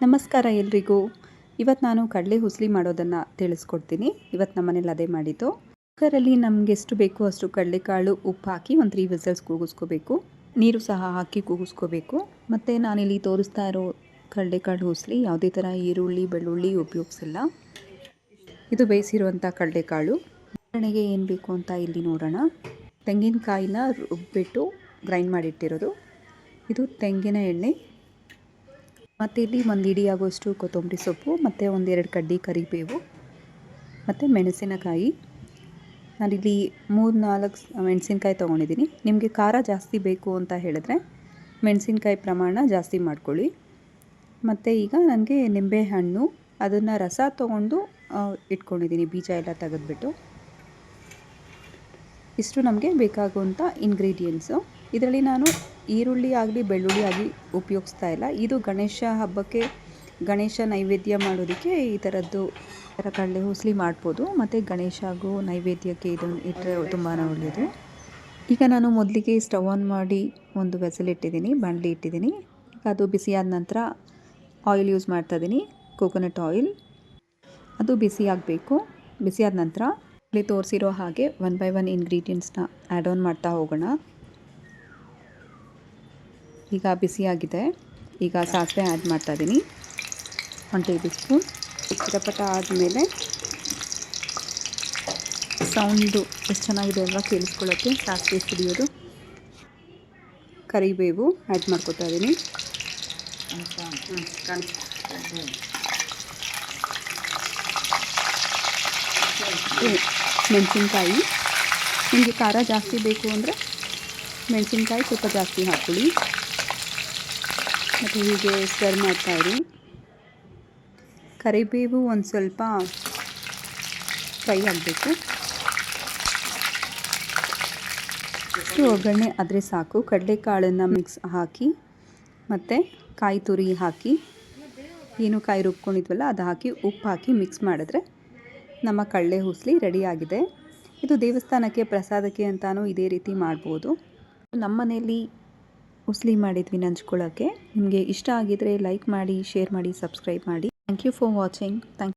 ನಮಸ್ಕಾರ ಎಲ್ರಿಗೂ. ಇವತ್ತು ನಾನು ಕಡಲೆ ಹುಸ್ಲಿ ಮಾಡೋದನ್ನು ತಿಳಿಸ್ಕೊಡ್ತೀನಿ. ಇವತ್ತು ನಮ್ಮನೇಲಿ ಅದೇ ಮಾಡಿದ್ದು. ಕುಕ್ಕರಲ್ಲಿ ನಮ್ಗೆ ಎಷ್ಟು ಬೇಕು ಅಷ್ಟು ಕಡಲೆಕಾಳು ಉಪ್ಪು ಹಾಕಿ ಒಂದು ತ್ರೀ ವಿಸಲ್ಸ್ ಕೂಗಿಸ್ಕೋಬೇಕು. ನೀರು ಸಹ ಹಾಕಿ ಕೂಗಿಸ್ಕೋಬೇಕು. ಮತ್ತು ನಾನಿಲ್ಲಿ ತೋರಿಸ್ತಾ ಇರೋ ಕಡಲೆಕಾಳು ಹುಸ್ಲಿ ಯಾವುದೇ ಥರ ಈರುಳ್ಳಿ, ಬೆಳ್ಳುಳ್ಳಿ ಉಪಯೋಗಿಸಿಲ್ಲ. ಇದು ಬೇಯಿಸಿರುವಂಥ ಕಡಲೆಕಾಳು. ಉದಾಹರಣೆಗೆ ಏನು ಬೇಕು ಅಂತ ಇಲ್ಲಿ ನೋಡೋಣ. ತೆಂಗಿನಕಾಯಿನ ರುಬ್ಬಿಟ್ಟು ಗ್ರೈಂಡ್ ಮಾಡಿಟ್ಟಿರೋದು. ಇದು ತೆಂಗಿನ ಎಣ್ಣೆ. ಮತ್ತು ಇಲ್ಲಿ ಒಂದು ಇಡಿ ಆಗೋಷ್ಟು ಕೊತ್ತಂಬರಿ ಸೊಪ್ಪು, ಮತ್ತು ಒಂದೆರಡು ಕಡ್ಡಿ ಕರಿಬೇವು, ಮತ್ತು ಮೆಣಸಿನಕಾಯಿ. ನಾನಿಲ್ಲಿ ಮೂರು ನಾಲ್ಕು ಮೆಣಸಿನ್ಕಾಯಿ ತೊಗೊಂಡಿದ್ದೀನಿ. ನಿಮಗೆ ಖಾರ ಜಾಸ್ತಿ ಬೇಕು ಅಂತ ಹೇಳಿದ್ರೆ ಮೆಣಸಿನ್ಕಾಯಿ ಪ್ರಮಾಣ ಜಾಸ್ತಿ ಮಾಡ್ಕೊಳ್ಳಿ. ಮತ್ತು ಈಗ ನನಗೆ ನಿಂಬೆಹಣ್ಣು ಅದನ್ನು ರಸ ತೊಗೊಂಡು ಇಟ್ಕೊಂಡಿದ್ದೀನಿ, ಬೀಜ ಎಲ್ಲ ತೆಗೆದ್ಬಿಟ್ಟು. ಇಷ್ಟು ನಮಗೆ ಬೇಕಾಗುವಂಥ ಇಂಗ್ರೀಡಿಯೆಂಟ್ಸು ಇದರಲ್ಲಿ ನಾನು ಈರುಳ್ಳಿ ಆಗಲಿ, ಬೆಳ್ಳುಳ್ಳಿ ಆಗಲಿ ಉಪಯೋಗಿಸ್ತಾ ಇಲ್ಲ. ಇದು ಗಣೇಶ ಹಬ್ಬಕ್ಕೆ ಗಣೇಶ ನೈವೇದ್ಯ ಮಾಡೋದಕ್ಕೆ ಈ ಥರದ್ದು ಥರ ಕಡಲೆ ಹುಸ್ಲಿ ಮಾಡ್ಬೋದು. ಮತ್ತು ಗಣೇಶಗೂ ನೈವೇದ್ಯಕ್ಕೆ ಇದನ್ನು ಇಟ್ಟರೆ ತುಂಬಾ ಒಳ್ಳೆಯದು ಈಗ ನಾನು ಮೊದಲಿಗೆ ಸ್ಟವ್ ಆನ್ ಮಾಡಿ ಒಂದು ವೆಸಲ್ ಇಟ್ಟಿದ್ದೀನಿ ಬಾಣಲಿ ಇಟ್ಟಿದ್ದೀನಿ. ಈಗ ಅದು ಬಿಸಿಯಾದ ನಂತರ ಆಯಿಲ್ ಯೂಸ್ ಮಾಡ್ತಾ ಇದ್ದೀನಿ, ಕೋಕೋನಟ್ ಆಯಿಲ್. ಅದು ಬಿಸಿ ಆಗಬೇಕು. ಬಿಸಿಯಾದ ನಂತರ ಇಲ್ಲಿ ತೋರಿಸಿರೋ ಹಾಗೆ ಒನ್ ಬೈ ಒನ್ ಇಂಗ್ರೀಡಿಯೆಂಟ್ಸ್ನ ಆ್ಯಡ್ ಆನ್ ಮಾಡ್ತಾ ಹೋಗೋಣ. ಈಗ ಬಿಸಿಯಾಗಿದೆ ಈಗ ಸಾಸಿವೆ ಆ್ಯಡ್ ಮಾಡ್ತಾ ಇದ್ದೀನಿ ಒನ್ ಟೇಬಲ್ ಸ್ಪೂನ್ ಚಿಟಪಟ ಆದಮೇಲೆ ಸೌಂಡು ಎಷ್ಟು ಚೆನ್ನಾಗಿದೆ ಅಲ್ವಾ ಕೇಳಿಸ್ಕೊಳ್ಳೋಕ್ಕೆ ಸಾಸಿವೆ ಸಿಡಿಯೋದು ಕರಿಬೇವು ಆ್ಯಡ್ ಮಾಡ್ಕೊತಾ ಇದ್ದೀನಿ ಮೆಣಸಿನ್ಕಾಯಿ. ನಿಮಗೆ ಖಾರ ಜಾಸ್ತಿ ಬೇಕು ಅಂದರೆ ಮೆಣಸಿನ್ಕಾಯಿ ಸ್ವಲ್ಪ ಜಾಸ್ತಿ ಹಾಕ್ಕೊಳ್ಳಿ. ಮತ್ತು ಹೀಗೆ ಸ್ಟರ್ ಮಾಡ್ತಾಯಿರಿ ಕರಿಬೇವು ಒಂದು ಸ್ವಲ್ಪ ಫ್ರೈ ಆಗಬೇಕು. ಇಷ್ಟು ಒಗ್ಗರಣೆ ಆದರೆ ಸಾಕು. ಕಡಲೆಕಾಳನ್ನು ಮಿಕ್ಸ್ ಹಾಕಿ ಮತ್ತು ಕಾಯಿ ತುರಿ ಹಾಕಿ. ಏನು ಕಾಯಿ ರುಬ್ಕೊಂಡಿದ್ವಲ್ಲ ಅದು ಹಾಕಿ ಉಪ್ಪು ಹಾಕಿ ಮಿಕ್ಸ್ ಮಾಡಿದ್ರೆ ನಮ್ಮ ಕಡಲೆ ಹುಸ್ಲಿ ರೆಡಿಯಾಗಿದೆ ಇದು ದೇವಸ್ಥಾನಕ್ಕೆ ಪ್ರಸಾದಕ್ಕೆ ಅಂತಾನೂ ಇದೇ ರೀತಿ ಮಾಡ್ಬೋದು. ನಮ್ಮ ಮನೆಯಲ್ಲಿ ಉಸ್ಲಿ ಮಾಡಿದ್ವಿ ನಂಚ್ಕೊಳ್ಳೋಕ್ಕೆ ನಿಮಗೆ ಇಷ್ಟ ಆಗಿದ್ರೆ ಲೈಕ್ ಮಾಡಿ ಶೇರ್ ಮಾಡಿ ಸಬ್ಸ್ಕ್ರೈಬ್ ಮಾಡಿ. Thank you for watching thank